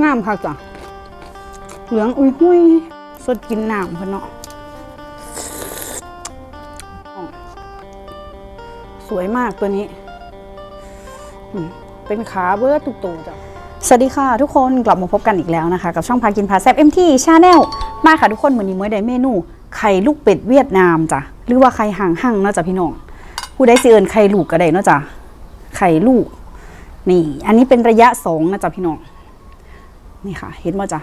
งามค่ะจ้ะ เหลืองอุ้ยหุยสดกินน้ำเพิ่นเนาะ สวยมากตัวนี้ เป็นขาเบิร์ดตุกตูจ้ะสวัสดีค่ะทุกคนกลับมาพบกันอีกแล้วนะคะ กับช่องพากินพาแซบเอ็มทีชาแนลมาค่ะทุกคนวันนี้มื้อใดเมนูไข่ลูกเป็ดเวียดนามจ้ะหรือว่าไข่ห่างหั่งเนาะจ้ะพี่น้องผู้ใดสิเอิญไข่ลูกก็ได้เนาะจ้ะไข่ลูก นี่ อันนี้เป็นระยะสองนะจ๊ะพี่น้อง นี่ค่ะ เห็นมั้จ้ะ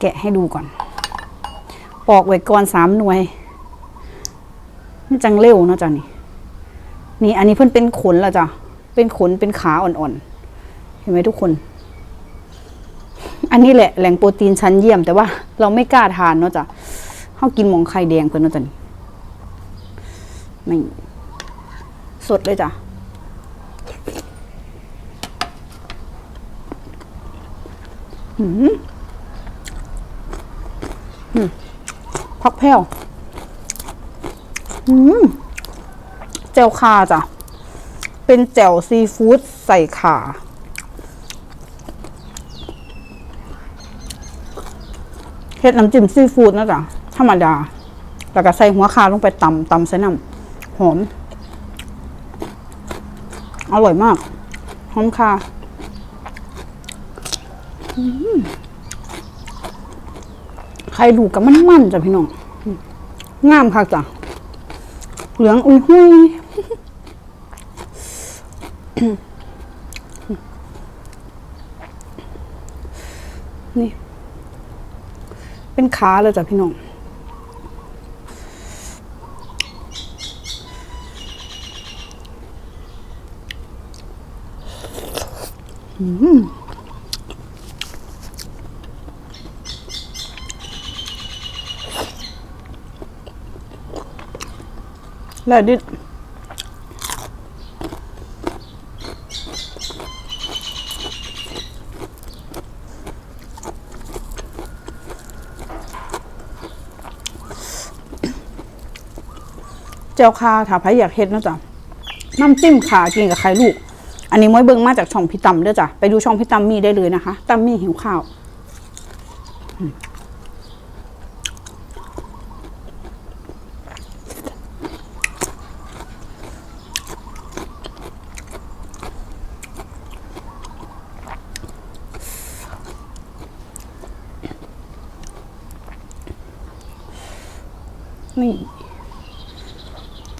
แกะให้ดูก่อน ปอกไว้ก่อนสามหน่วย มันจังเร็วเนาะจ้ะนี่ นี่อันนี้เพิ่นเป็นขนละจ้ะ เป็นขนเป็นขาอ่อนๆ เห็นไหมทุกคน อันนี้แหละแหล่งโปรตีนชั้นเยี่ยมแต่ว่าเราไม่กล้าทานเนาะจ้ะเขากินหมองไข่แดงเพิ่นเนาะจ้ะนี่ สดเลยจ้ะ อืมอืม พักแพ้วอืมแจ่วคาจ้ะ เป็นแจ่วซีฟู้ดใส่ขาเฮ็ดน้ำจิ้มซีฟู้ดนะจ๊ะธรรมดา แล้วก็ใส่หัวคาลงไปตำตำใส่น้ำหอม อร่อยมาก หอมคา ไข่ลูกกับมันมันๆจ้ะพี่น้อง งามค่ะจ้ะ เหลืองอุ้ยหุยนี่ เป็นขาเลยจ้ะพี่น้อง อืม แล้วดิเจ้าคาถ้าใครอยากเฮ็ดนะจ๊ะน้ำจิ้มขากินกับไข่ลูก อันนี้ม้อยเบิงมาจากช่องพี่ตำเด้อจ้ะ ไปดูช่องพี่ตำมีได้เลยนะคะตำมีหิวข้าว นี่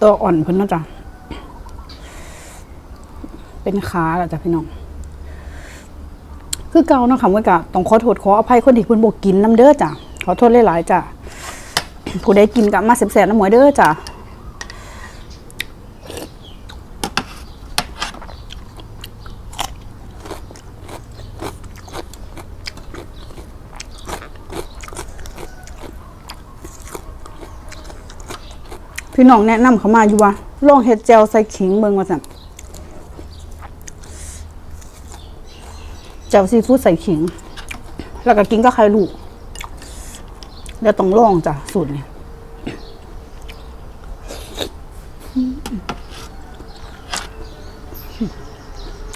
ตัวอ่อนเพิ่นเนาะจ้ะเป็นขาแหละจ้ะพี่น้องคือเก่าเนาะค่ะเมื่อกะต้องขอโทษขออภัยคนที่เพิ่นบ่กินน้ำเด้อจ้ะขอโทษหลายๆจ้ะผู้ใดกินกับมาแสบๆน้ำหมวยเด้อจ้ะ พี่น้องแนะนำเขามาอยู่ว่าลองเฮ็ดแจวใส่ขิงเบิ่งว่าซั่นแจวซีฟู้ดใส่ขิง แล้วก็กินก็ไข่ลูกเดี๋ยวต้องลองจ้ะสูตรนี้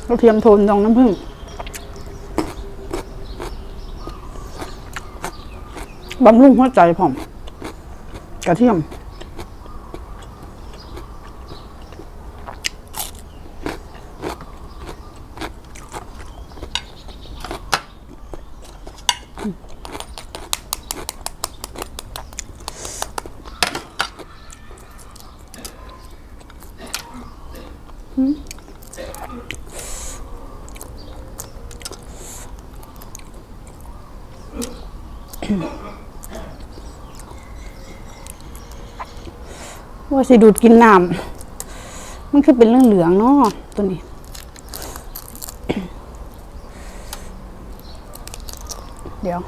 กระเทียมโทนดองน้ำผึ้งบำรุงหัวใจพร้อมกระเทียม ว่าสิดูดกินน้ำมันคือเป็นเรื่องเหลืองเนาะตัวนี้เดี๋ยว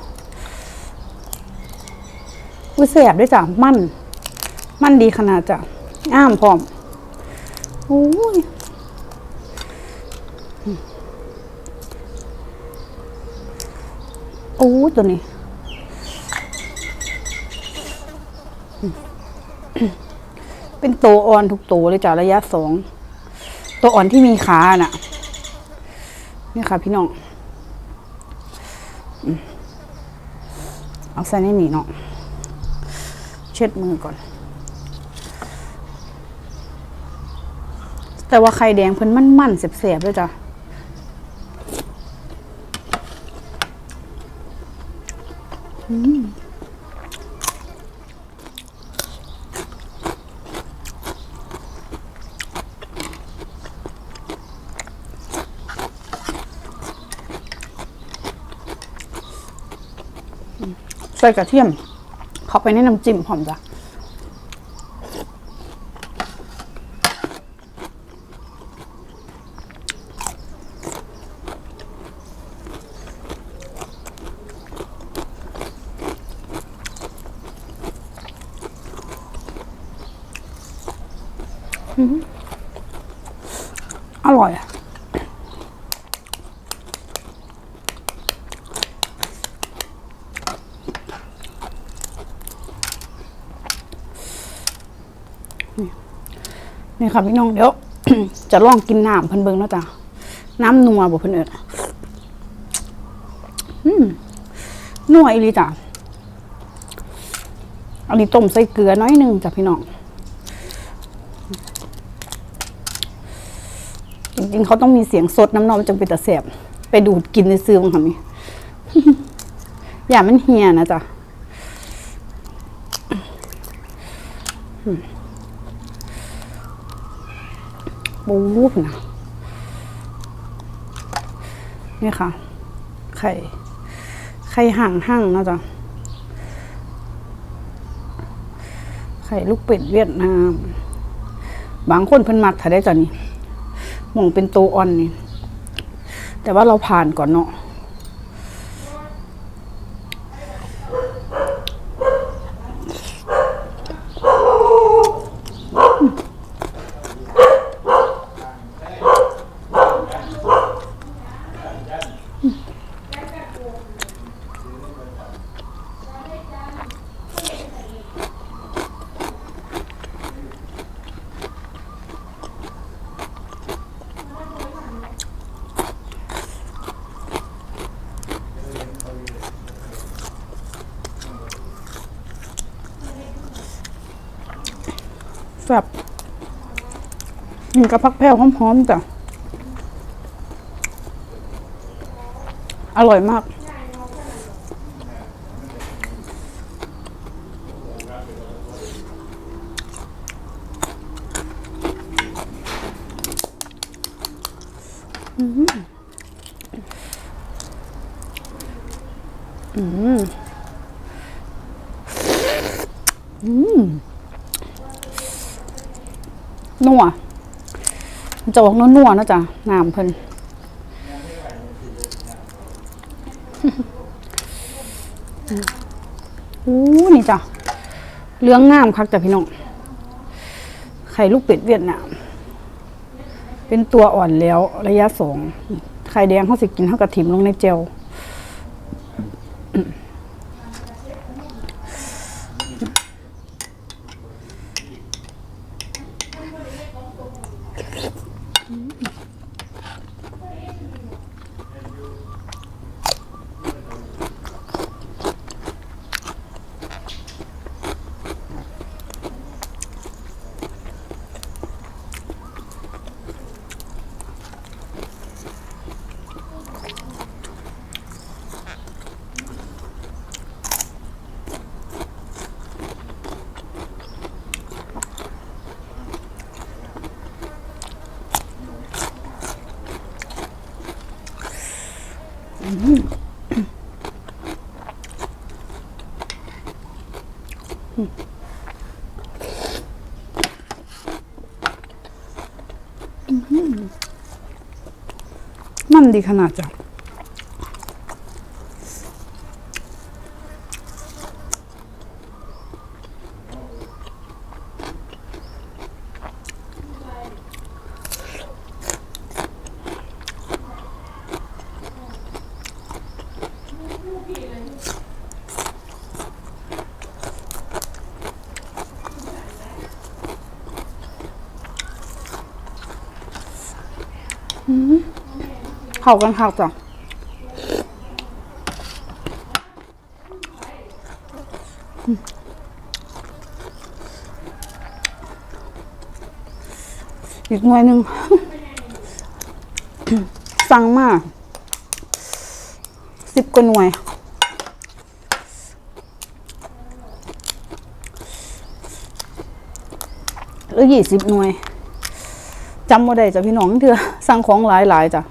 อุ้ยแสบด้วยจ้ะ มั่น มั่นดีขนาดจ้ะ อ้ามพร้อม โอ้ย อ้ตัวนี้เป็นโตวอ่อนทุกตัวเลยจ้ะระยะสองตัวอ่อนที่มีขาน่ะนี่ค่ะ พี่น้องเอาใส่ในนี่เนาะเช็ดมือก่อน แต่ว่าไข่แดงเพิ่นมันมันๆเสียบๆด้วยจ้ะ ใส่กระเทียม เข้าไปในน้ำจิ้มพร้อมจ้ะอร่อยอะ นี่ค่ะพี่น้องเดี๋ยว จะลองกินน้ำเพิ่นเบิ่งแล้วจ้ะน้ำนัวบ่เพิ่นเอิดอืมนัวอีหลีจ้ะอันนี้ต้มใส่เกลือน้อยหนึงจ้ะพี่น้องจริงๆเขาต้องมีเสียงสดน้ำนมจังเป็นตะเสบไปดูดกินในซื้อมั้งค่ะมีอย่ามันเฮียนะจ๊ะ บูบนะนี่ค่ะ ไข่ ไข่ห่างห่างนะจ๊ะ ไข่ลูกเป็ดเวียดนาม บางคนเพิ่นมักถ้าได้จ้ะนี่มองเป็นตัวอ่อนนี่ แต่ว่าเราผ่านก่อนเนาะ นกับพักแพ้วหอมๆจ้ะอร่อยมากนัวมัน จะออกนัวๆนะจ๊ะน้ำเพิ่นอู้นี่จ้ะเลื้องงามคักจ้ะพี่น้องไข่ลูกเป็ดเวียดนามเป็นตัวอ่อนแล้วระยะสองไข่แดงเขาสิกินเท่ากับถิ่มลงในเจล มันดีขนาดจ้ะ เข้ากันคักจ้ะอีกหน่อยหนึ่งสั่งมาสิบกว่าหน่วยหรือยี่สิบหน่วยจำบ่ได้จ้ะพี่น้องเถื่อสั่งของหลายๆจ้ะ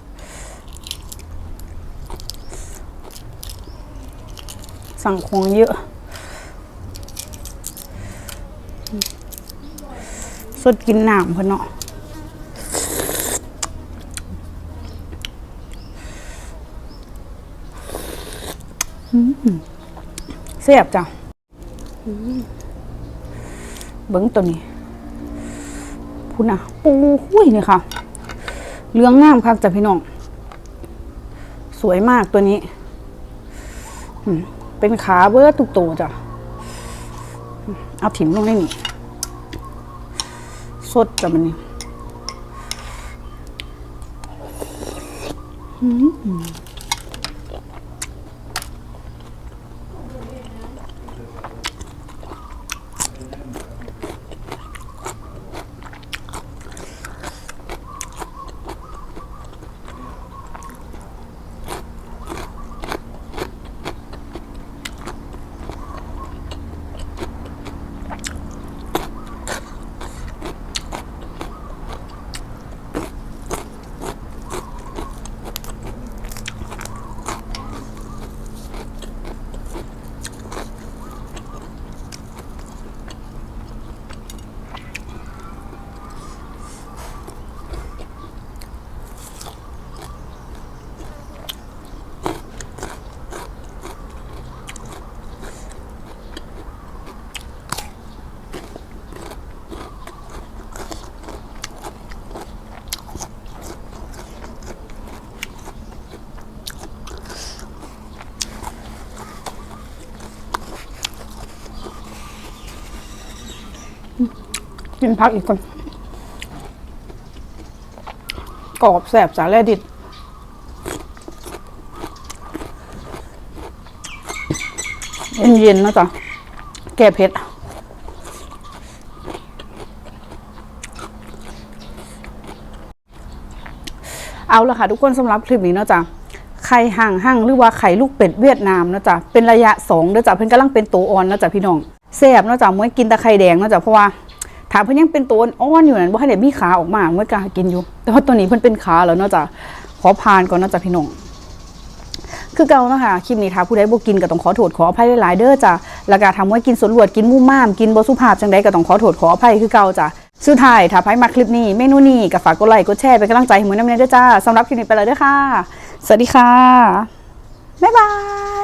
สั่งของเยอะ สดกินน้ำเพิ่นเนาะเสียบจ้ะเบิ้งตัวนี้พูดนะปูหุ้ยนี่ค่ะเรื่องงามคักจ้ะพี่น้อง สวยมากตัวนี้อืม เป็นขาเบิร์ตุกโตจ้ะ เอาถิ่มลงได้นี่สดจ้ะมันนี่อืม กินพักอีกคนกรอบแสบสาแลดิดเย็นๆนะจ๊ะ แก้เผ็ดเอาละค่ะทุกคนสำหรับคลิปนี้เนาะจ๊ะไข่ห่างห่างหรือว่าไข่ลูกเป็ดเวียดนามเนาะจ๊ะเป็นระยะสองเนาะจ๊ะเพิ่นกำลังเป็นตัวอ่อนเนาะจ๊ะพี่น้องแซ่บเนาะจ๊ะเมื่อกินแตะไข่แดงเนาะจ๊ะเพราะว่า ถามเพิ่นยังเป็นตัวอ่อนอยู่นั่นว่าให้เด็กมีขาออกมาเมื่อกากินอยู่ แต่ว่าตัวนี้เพิ่นเป็นขาแล้วนาะจ๊ะขอผ่านก่อนนาะจ๊ะพี่น้องคือเก่าเนาะค่ะคลิปนี้ถ้าผู้ใดบ่กินก็ต้องขอโทษขออภัยหลายๆเด้อจ้ะแล้วก็ทำไว้กินสวนรวดกินมู่ม่ามกินบ่สุภาพจังใดก็ต้องขอโทษขออภัยคือเก่าจ้ะสุดท้ายถ้าใครมาคลิปนี้เมนูนี้ก็ฝากกดไลค์กดแชร์เป็นกำลังใจให้มือน้ำเนยด้วยจ้าสำหรับคลิปนี้ไปแล้วเด้อค่ะ สวัสดีค่ะ บ๊ายบาย